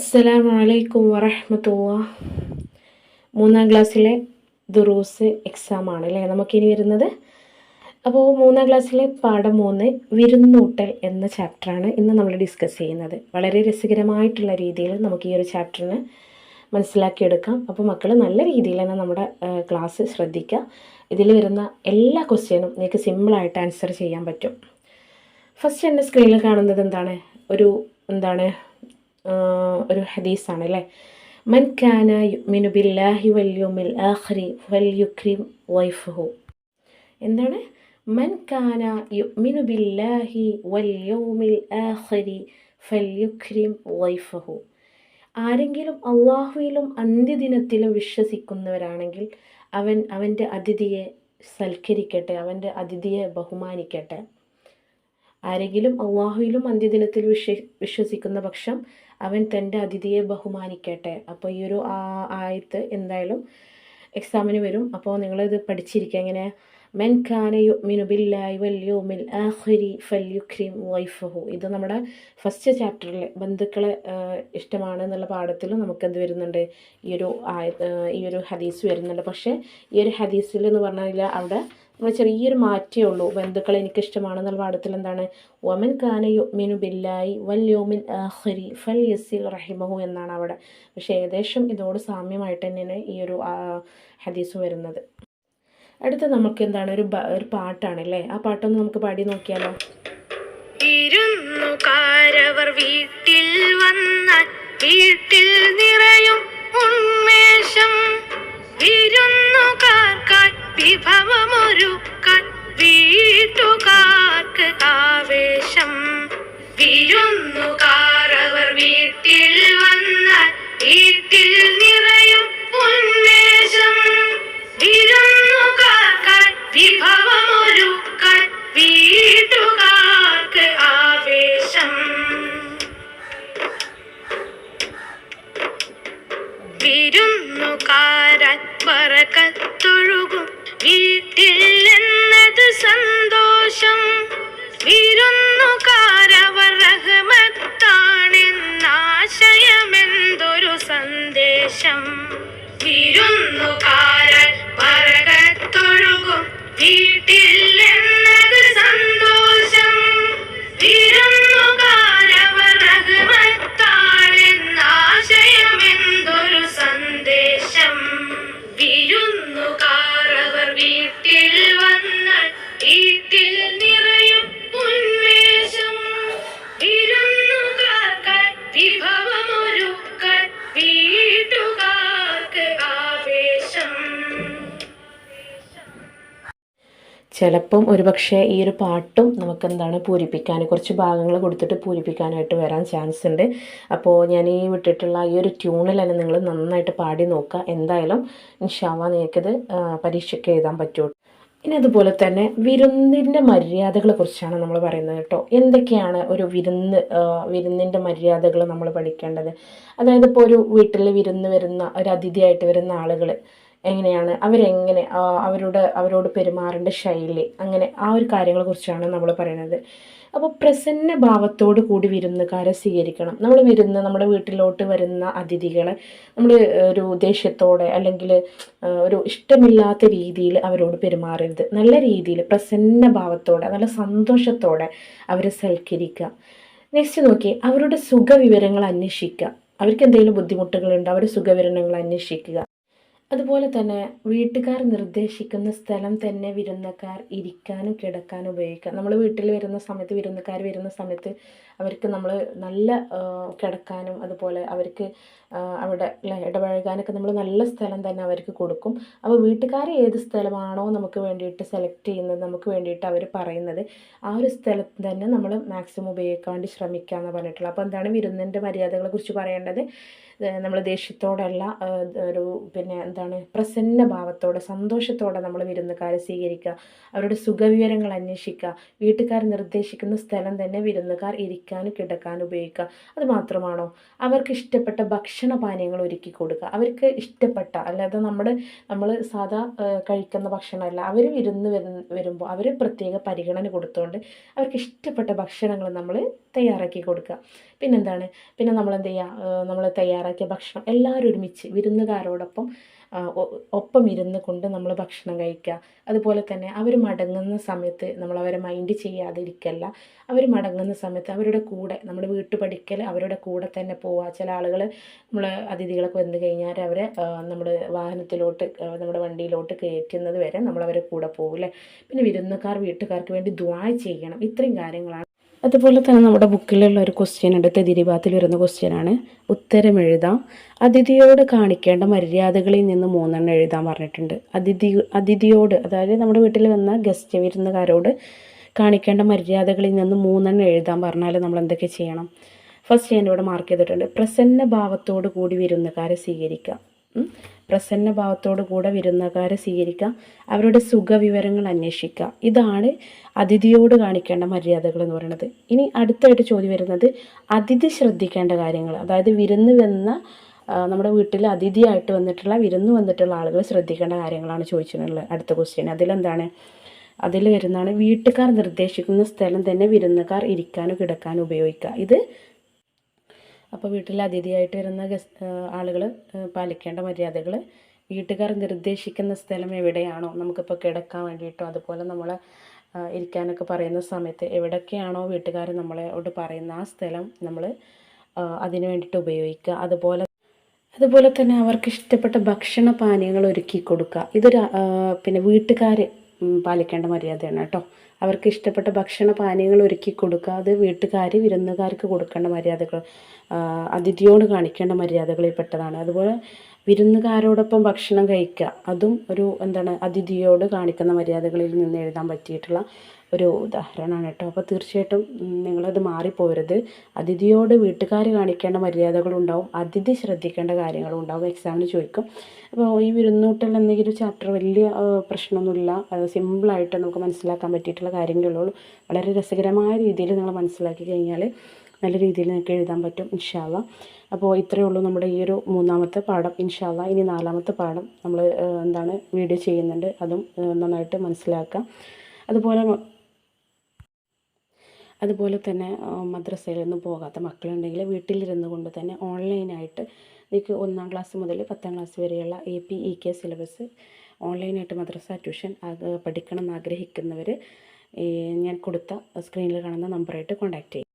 അസ്സലാമു അലൈക്കും വറഹമത്തുള്ള. മൂന്നാം ക്ലാസ്സിലെ ദുറൂസ് എക്സാമാണ് അല്ലേ? നമുക്കിനി വരുന്നത്. അപ്പോൾ മൂന്നാം ക്ലാസ്സിലെ പാഠം മൂന്ന് വിരുന്നൂട്ടൽ എന്ന ചാപ്റ്ററാണ് ഇന്ന് നമ്മൾ ഡിസ്കസ് ചെയ്യുന്നത്. വളരെ രസകരമായിട്ടുള്ള രീതിയിൽ നമുക്ക് ഈ ഒരു ചാപ്റ്ററിന് മനസ്സിലാക്കിയെടുക്കാം. അപ്പോൾ മക്കൾ നല്ല രീതിയിൽ തന്നെ നമ്മുടെ ക്ലാസ് ശ്രദ്ധിക്കുക. ഇതിൽ വരുന്ന എല്ലാ ക്വസ്റ്റ്യനും നിങ്ങൾക്ക് സിമ്പിളായിട്ട് ആൻസർ ചെയ്യാൻ പറ്റും. ഫസ്റ്റ് എന്റെ സ്ക്രീനിൽ കാണുന്നത് എന്താണ്? ഒരു എന്താണ്? ഒരു ഹദീസാണ് അല്ലേ മൻ കാന യുമിനു ബില്ലാഹി വല്യുമിൽ ആഖിരി വല്യുക്രിം വൈഫഹു. എന്താണ്? മൻ കാന യുമിനു ബില്ലാഹി വല്യൗമിൽ ആഖിരി ഫൽയുക്രിം വൈഫഹു. ആരെങ്കിലും അള്ളാഹുവിലും അന്ത്യദിനത്തിലും വിശ്വസിക്കുന്നവരാണെങ്കിൽ അവൻ അവന്റെ അതിഥിയെ സൽക്കരിക്കട്ടെ അവന്റെ അതിഥിയെ ബഹുമാനിക്കട്ടെ. ആരെങ്കിലും അള്ളാഹുയിലും അന്ത്യദിനത്തിൽ വിശ്വ വിശ്വസിക്കുന്ന പക്ഷം അവൻ തന്റെ അതിഥിയെ ബഹുമാനിക്കട്ടെ. അപ്പോൾ ഈ ഒരു ആയത്ത് എന്തായാലും എക്സാമിന് വരും. അപ്പോൾ നിങ്ങളിത് പഠിച്ചിരിക്കുക. എങ്ങനെ മെൻ കാന യുമിനു ബില്ലാഹി വൽ യൗമിൽ ആഖിരി ഫൽയുക്രിം വൈഫഹു ഇത് നമ്മുടെ ഫസ്റ്റ് ചാപ്റ്ററിൽ ബന്ധുക്കളെ ഇഷ്ടമാണ് എന്നുള്ള പാഠത്തിലും നമുക്ക് എന്ത് വരുന്നുണ്ട്. ഈ ഒരു ഈ ഒരു ഹദീസ് വരുന്നുണ്ട്. പക്ഷേ ഈ ഒരു ഹദീസിൽ എന്ന് പറഞ്ഞാൽ അവിടെ നമ്മൾ ചെറിയൊരു മാറ്റേ ഉള്ളൂ. ബന്ധുക്കളെ എനിക്ക് ഇഷ്ടമാണെന്നുള്ള പാഠത്തിൽ എന്താണ്? ഒമൻ ഖാന യുമിനു ബില്ലായി വൽ യോമിൻ ആഖിരി ഫൽ യസിൽ റഹിമഹു എന്നാണ് അവിടെ. പക്ഷേ ഏകദേശം ഇതോട് സാമ്യമായിട്ട് തന്നെയാണ് ഈ ഒരു ഹദീസ് വരുന്നത്. അടുത്ത നമുക്ക് എന്താണ് ഒരു ഒരു പാട്ടാണല്ലേ? ആ പാട്ടൊന്ന് നമുക്ക് പാടി നോക്കിയാലോ? ഇരുന്നുകാരവർ വീട്ടിൽ വന്ന വീട്ടിൽ നിറയും ഉന്മേഷം. വിരുന്നുകാർക്കായി വിഭവമൊരുക്കാൻ വീട്ടുകാർക്ക് ആവേശം. വിരുന്നുകാരവർ ചിലപ്പം ഒരുപക്ഷെ ഈ ഒരു പാട്ടും നമുക്ക് എന്താണ് പൂരിപ്പിക്കാൻ കുറച്ച് ഭാഗങ്ങൾ കൊടുത്തിട്ട് പൂരിപ്പിക്കാനായിട്ട് വരാൻ ചാൻസ് ഉണ്ട്. അപ്പോൾ ഞാൻ ഈ വിട്ടിട്ടുള്ള ഈ ഒരു ട്യൂണിൽ തന്നെ നിങ്ങൾ നന്നായിട്ട് പാടി നോക്കുക. എന്തായാലും ഇൻഷാല്ല നിങ്ങൾക്കിത് പരീക്ഷയ്ക്ക് എഴുതാൻ പറ്റുള്ളൂ ഇനി അതുപോലെ തന്നെ വിരുന്നിന്റെ മര്യാദകളെ കുറിച്ചാണ് നമ്മൾ പറയുന്നത് കേട്ടോ. എന്തൊക്കെയാണ് ഒരു വിരുന്ന് വിരുന്നിന്റെ മര്യാദകൾ നമ്മൾ പഠിക്കേണ്ടത്? അതായത് ഇപ്പോൾ ഒരു വീട്ടിൽ വിരുന്ന് വരുന്ന ഒരു അതിഥിയായിട്ട് വരുന്ന ആളുകൾ എങ്ങനെയാണ് അവരെങ്ങനെ അവരോട് അവരുടെ പെരുമാറേണ്ട ശൈലി അങ്ങനെ ആ ഒരു കാര്യങ്ങളെക്കുറിച്ചാണ് നമ്മൾ പറയുന്നത്. അപ്പോൾ പ്രസന്ന ഭാവത്തോട് കൂടി വിരുന്നുകാരെ സ്വീകരിക്കണം. നമ്മൾ വിരുന്ന് നമ്മുടെ വീട്ടിലോട്ട് വരുന്ന അതിഥികളെ നമ്മൾ ഒരു ദേഷ്യത്തോടെ അല്ലെങ്കിൽ ഒരു ഇഷ്ടമില്ലാത്ത രീതിയിൽ അവരോട് പെരുമാറരുത്. നല്ല രീതിയിൽ പ്രസന്ന ഭാവത്തോടെ നല്ല സന്തോഷത്തോടെ അവരെ സൽക്കരിക്കുക. നെക്സ്റ്റ് നോക്കി അവരുടെ സുഖവിവരങ്ങൾ അന്വേഷിക്കുക. അവർക്ക് എന്തെങ്കിലും ബുദ്ധിമുട്ടുകളുണ്ടോ അവരുടെ സുഖവിവരങ്ങൾ അന്വേഷിക്കുക. അതുപോലെ തന്നെ വീട്ടുകാർ നിർദ്ദേശിക്കുന്ന സ്ഥലം തന്നെ വിരുന്നക്കാർ ഇരിക്കാനും കിടക്കാനും ഉപയോഗിക്കാം. നമ്മൾ വീട്ടിൽ വരുന്ന സമയത്ത് വിരുന്നക്കാർ വരുന്ന സമയത്ത് അവർക്ക് നമ്മൾ നല്ല കിടക്കാനും അതുപോലെ അവർക്ക് അവിടെ ഇടപഴകാനൊക്കെ നമ്മൾ നല്ല സ്ഥലം തന്നെ അവർക്ക് കൊടുക്കും. അപ്പോൾ വീട്ടുകാർ ഏത് സ്ഥലമാണോ നമുക്ക് വേണ്ടിയിട്ട് സെലക്ട് ചെയ്യുന്നത് നമുക്ക് വേണ്ടിയിട്ട് അവർ പറയുന്നത് ആ ഒരു സ്ഥലത്ത് തന്നെ നമ്മൾ മാക്സിമം ഉപയോഗിക്കാൻ വേണ്ടി ശ്രമിക്കുക എന്ന് പറഞ്ഞിട്ടുള്ളത്. അപ്പോൾ എന്താണ് വിരുന്നിന്റെ മര്യാദകളെക്കുറിച്ച് പറയേണ്ടത്? നമ്മൾ ദേഷ്യത്തോടല്ല ഒരു പിന്നെ എന്താണ്? പ്രസന്ന ഭാവത്തോടെ സന്തോഷത്തോടെ നമ്മൾ വിരുന്നുകാരെ സ്വീകരിക്കുക. അവരുടെ സുഖവിവരങ്ങൾ അന്വേഷിക്കുക. വീട്ടുകാർ നിർദ്ദേശിക്കുന്ന സ്ഥലം തന്നെ വിരുന്നുകാർ ഇരിക്കാനും കിടക്കാനും ഉപയോഗിക്കുക. അത് മാത്രമാണോ? അവർക്ക് ഇഷ്ടപ്പെട്ട ഭക്ഷണ പാനീയങ്ങൾ ഒരുക്കി കൊടുക്കുക. അവർക്ക് ഇഷ്ടപ്പെട്ട അല്ലാതെ നമ്മുടെ നമ്മൾ സാധാ കഴിക്കുന്ന ഭക്ഷണമല്ല. അവർ വിരുന്ന് വരുമ്പോൾ അവർ പ്രത്യേക പരിഗണന കൊടുത്തുകൊണ്ട് അവർക്ക് ഇഷ്ടപ്പെട്ട ഭക്ഷണങ്ങൾ നമ്മൾ തയ്യാറാക്കി കൊടുക്കുക. പിന്നെന്താണ്? പിന്നെ നമ്മൾ എന്ത് ചെയ്യുക നമ്മൾ തയ്യാറാക്കിയ ഭക്ഷണം. എല്ലാവരും ഒരുമിച്ച് വിരുന്നുകാരോടൊപ്പം ഒപ്പം ഇരുന്ന് കൊണ്ട് നമ്മൾ ഭക്ഷണം കഴിക്കുക അതുപോലെ തന്നെ അവർ മടങ്ങുന്ന സമയത്ത് നമ്മൾ അവരെ മൈൻഡ് ചെയ്യാതിരിക്കല്ല. അവർ മടങ്ങുന്ന സമയത്ത് അവരുടെ കൂടെ നമ്മുടെ വീട്ടുപടിക്കൽ അവരുടെ കൂടെ തന്നെ പോവുക ചില ആളുകൾ നമ്മൾ അതിഥികളൊക്കെ വന്നു കഴിഞ്ഞാൽ അവരെ നമ്മൾ വാഹനത്തിലോട്ട് നമ്മുടെ വണ്ടിയിലോട്ട് കയറ്റുന്നത് വരെ നമ്മളവരെ കൂടെ പോകില്ലേ പിന്നെ വിരുന്നുകാർ വീട്ടുകാർക്ക് വേണ്ടി ദ്വാ ചെയ്യണം. ഇത്രയും കാര്യങ്ങളാണ് അതുപോലെ തന്നെ നമ്മുടെ ബുക്കിലുള്ള ഒരു ക്വസ്റ്റ്യൻ ഉണ്ട്. തെതിരിഭാത്തിൽ വരുന്ന ക്വസ്റ്റ്യനാണ് ഉത്തരം എഴുതാം. അതിഥിയോട് കാണിക്കേണ്ട മര്യാദകളിൽ നിന്ന് മൂന്നെണ്ണം എഴുതാൻ പറഞ്ഞിട്ടുണ്ട്. അതിഥി അതിഥിയോട് അതായത് നമ്മുടെ വീട്ടിൽ വന്ന ഗസ്റ്റ് വിരുന്നുകാരോട് കാണിക്കേണ്ട മര്യാദകളിൽ നിന്ന് മൂന്നെണ്ണം എഴുതാൻ പറഞ്ഞാൽ നമ്മൾ എന്തൊക്കെ ചെയ്യണം? ഫസ്റ്റ് ഞാൻ ഇവിടെ മാർക്ക് ചെയ്തിട്ടുണ്ട്. പ്രസന്ന ഭാവത്തോടു കൂടി വിരുന്നുകാരെ സ്വീകരിക്കുക പ്രസന്ന ഭാവത്തോടു കൂടെ വിരുന്നുകാരെ സ്വീകരിക്കാം. അവരുടെ സുഖവിവരങ്ങൾ അന്വേഷിക്കുക ഇതാണ് അതിഥിയോട് കാണിക്കേണ്ട മര്യാദകൾ എന്ന് പറയുന്നത്. ഇനി അടുത്തായിട്ട് ചോദ്യം വരുന്നത് അതിഥി ശ്രദ്ധിക്കേണ്ട കാര്യങ്ങൾ. അതായത് വിരുന്ന് വന്ന നമ്മുടെ വീട്ടിൽ അതിഥിയായിട്ട് വന്നിട്ടുള്ള വിരുന്ന് വന്നിട്ടുള്ള ആളുകൾ ശ്രദ്ധിക്കേണ്ട കാര്യങ്ങളാണ് ചോദിച്ചിട്ടുള്ളത് അടുത്ത ക്വസ്റ്റ്യൻ അതിലെന്താണ്? അതിൽ വരുന്നതാണ് വീട്ടുകാർ നിർദ്ദേശിക്കുന്ന സ്ഥലം തന്നെ വിരുന്നുകാർ ഇരിക്കാനോ കിടക്കാനും ഉപയോഗിക്കുക. ഇത് അപ്പോൾ വീട്ടിൽ അതിഥിയായിട്ട് വരുന്ന ഗസ് ആളുകൾ പാലിക്കേണ്ട മര്യാദകൾ വീട്ടുകാർ നിർദ്ദേശിക്കുന്ന സ്ഥലം എവിടെയാണോ നമുക്കിപ്പോൾ കിടക്കാൻ വേണ്ടിയിട്ടോ അതുപോലെ നമ്മളെ ഇരിക്കാനൊക്കെ പറയുന്ന സമയത്ത് എവിടെയൊക്കെയാണോ വീട്ടുകാർ നമ്മളോട് പറയുന്ന ആ സ്ഥലം നമ്മൾ അതിന് വേണ്ടിയിട്ട് ഉപയോഗിക്കുക. അതുപോലെ അതുപോലെ തന്നെ അവർക്ക് ഇഷ്ടപ്പെട്ട ഭക്ഷണ പാനീയങ്ങൾ ഒരുക്കി കൊടുക്കുക. ഇതൊരു പിന്നെ വീട്ടുകാർ പാലിക്കേണ്ട മര്യാദയാണ് കേട്ടോ. അവർക്ക് ഇഷ്ടപ്പെട്ട ഭക്ഷണ പാനീയങ്ങൾ ഒരുക്കി കൊടുക്കുക അത് വീട്ടുകാർ വിരുന്നുകാർക്ക് കൊടുക്കേണ്ട മര്യാദകൾ അതിഥിയോട് കാണിക്കേണ്ട മര്യാദകളിൽ പെട്ടതാണ്. അതുപോലെ വിരുന്നുകാരോടൊപ്പം ഭക്ഷണം കഴിക്കുക അതും ഒരു എന്താണ് അതിഥിയോട് കാണിക്കുന്ന മര്യാദകളിൽ നിന്ന് എഴുതാൻ പറ്റിയിട്ടുള്ള ഒരു ഉദാഹരണമാണ് കേട്ടോ. അപ്പോൾ തീർച്ചയായിട്ടും നിങ്ങളത് മാറിപ്പോരുത് അതിഥിയോട് വീട്ടുകാർ കാണിക്കേണ്ട മര്യാദകളുണ്ടാവും. അതിഥി ശ്രദ്ധിക്കേണ്ട കാര്യങ്ങളും ഉണ്ടാവും എക്സാമിന് ചോദിക്കും. അപ്പോൾ ഈ വിരുന്നൂട്ടൽ എന്തെങ്കിലും ചാപ്റ്റർ വലിയ പ്രശ്നമൊന്നുമില്ല. സിമ്പിളായിട്ട് നമുക്ക് മനസ്സിലാക്കാൻ പറ്റിയിട്ടുള്ള കാര്യങ്ങളേ ഉള്ളൂ. വളരെ രസകരമായ രീതിയിൽ നിങ്ങൾ മനസ്സിലാക്കി കഴിഞ്ഞാൽ നല്ല രീതിയിൽ നിങ്ങൾക്ക് എഴുതാൻ പറ്റും ഇൻഷാല്ല അപ്പോൾ ഇത്രയേ ഉള്ളൂ നമ്മുടെ ഈ ഒരു മൂന്നാമത്തെ പാഠം ഇൻഷാല്ല ഇനി നാലാമത്തെ പാഠം നമ്മൾ എന്താണ് വീഡിയോ ചെയ്യുന്നുണ്ട്. അതും നന്നായിട്ട് മനസ്സിലാക്കാം അതുപോലെ അതുപോലെ തന്നെ മദ്രസയിലൊന്നും പോകാത്ത മക്കളുണ്ടെങ്കിൽ വീട്ടിലിരുന്ന് കൊണ്ട് തന്നെ ഓൺലൈനായിട്ട് നിങ്ങൾക്ക് ഒന്നാം ക്ലാസ് മുതൽ പത്താം ക്ലാസ് വരെയുള്ള A P E K syllabus ഓൺലൈനായിട്ട് മദ്രസ ട്യൂഷൻ അത് പഠിക്കണം എന്ന് ആഗ്രഹിക്കുന്നവർ ഞാൻ കൊടുത്ത സ്ക്രീനിൽ കാണുന്ന നമ്പറായിട്ട് കോൺടാക്റ്റ് ചെയ്യും